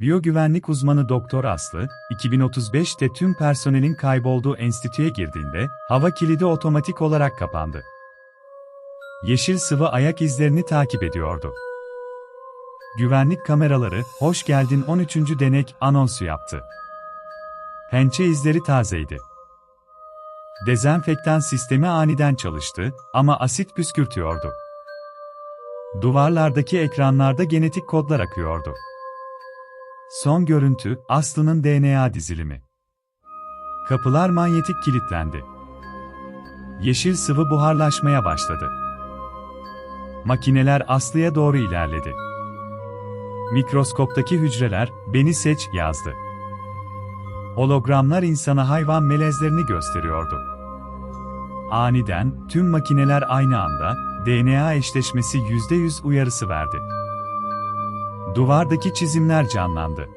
Biyogüvenlik uzmanı Doktor Aslı, 2035'te tüm personelin kaybolduğu enstitüye girdiğinde, hava kilidi otomatik olarak kapandı. Yeşil sıvı ayak izlerini takip ediyordu. Güvenlik kameraları, hoş geldin 13. denek anonsu yaptı. Pençe izleri tazeydi. Dezenfektan sistemi aniden çalıştı ama asit püskürtüyordu. Duvarlardaki ekranlarda genetik kodlar akıyordu. Son görüntü, Aslı'nın DNA dizilimi. Kapılar manyetik kilitlendi. Yeşil sıvı buharlaşmaya başladı. Makineler Aslı'ya doğru ilerledi. Mikroskoptaki hücreler, beni seç, yazdı. Hologramlar insana hayvan melezlerini gösteriyordu. Aniden, tüm makineler aynı anda, DNA eşleşmesi %100 uyarısı verdi. Duvardaki çizimler canlandı.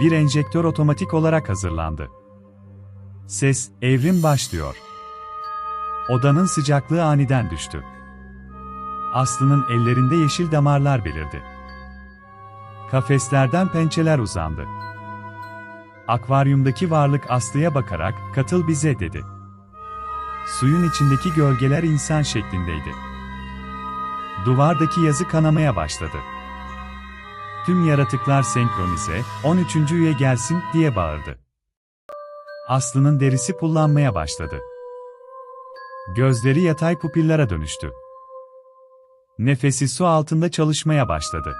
Bir enjektör otomatik olarak hazırlandı. Ses, evrim başlıyor. Odanın sıcaklığı aniden düştü. Aslı'nın ellerinde yeşil damarlar belirdi. Kafeslerden pençeler uzandı. Akvaryumdaki varlık Aslı'ya bakarak, katıl bize dedi. Suyun içindeki gölgeler insan şeklindeydi. Duvardaki yazı kanamaya başladı. Tüm yaratıklar senkronize, 13. üye gelsin diye bağırdı. Aslı'nın derisi pullanmaya başladı. Gözleri yatay pupillere dönüştü. Nefesi su altında çalışmaya başladı.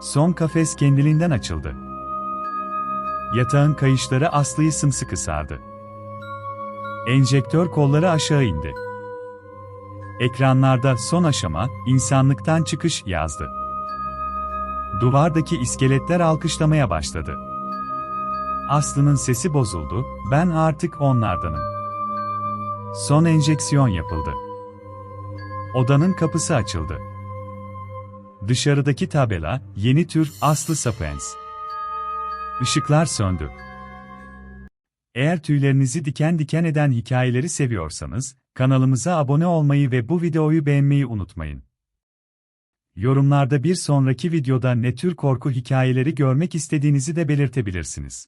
Son kafes kendiliğinden açıldı. Yatağın kayışları Aslı'yı sımsıkı sardı. Enjektör kolları aşağı indi. Ekranlarda son aşama, insanlıktan çıkış yazdı. Duvardaki iskeletler alkışlamaya başladı. Aslı'nın sesi bozuldu, ben artık onlardanım. Son enjeksiyon yapıldı. Odanın kapısı açıldı. Dışarıdaki tabela, yeni tür, Aslı Sapiens. Işıklar söndü. Eğer tüylerinizi diken diken eden hikayeleri seviyorsanız, kanalımıza abone olmayı ve bu videoyu beğenmeyi unutmayın. Yorumlarda bir sonraki videoda ne tür korku hikayeleri görmek istediğinizi de belirtebilirsiniz.